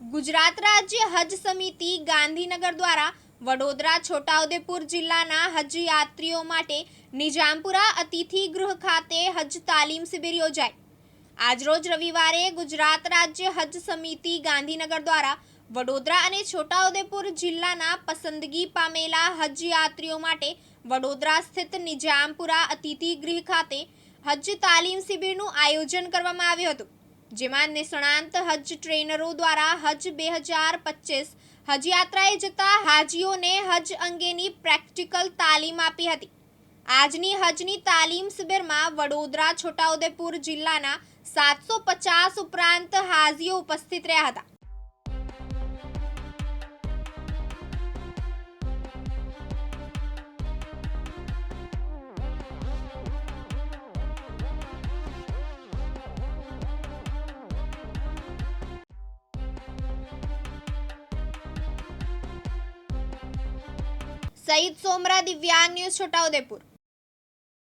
ગુજરાત રાજ્ય હજ સમિતિ ગાંધીનગર દ્વારા વડોદરા, છોટાઉદેપુર જિલ્લાના હજ યાત્રીઓ માટે નિજામપુરા અતિથિ ગૃહ ખાતે હજ તાલીમ શિબિર યોજાઈ આજરોજ રવિવારે ગુજરાત રાજ્ય હજ સમિતિ ગાંધીનગર દ્વારા વડોદરા અને છોટાઉદેપુર જિલ્લાના પસંદગી પામેલા હજ યાત્રીઓ માટે વડોદરા સ્થિત નિજામપુરા અતિથિ ગૃહ ખાતે હજ તાલીમ શિબિરનું આયોજન કરવામાં આવ્યું હતું. જેમાં નિષ્ણાંત હજ ટ્રેનરો દ્વારા હજ બે હજાર પચીસ હજ યાત્રાએ જતા હાજીઓને હજ અંગેની પ્રેક્ટિકલ તાલીમ આપી હતી. આજની હજની તાલીમ શિબિરમાં વડોદરા, છોટાઉદેપુર જિલ્લાના સાતસો પચાસ ઉપરાંત હાજીઓ ઉપસ્થિત રહ્યા હતા. સઈદ સોમરા દિવ્યાંગ ન્યૂઝ છોટાઉદેપુર.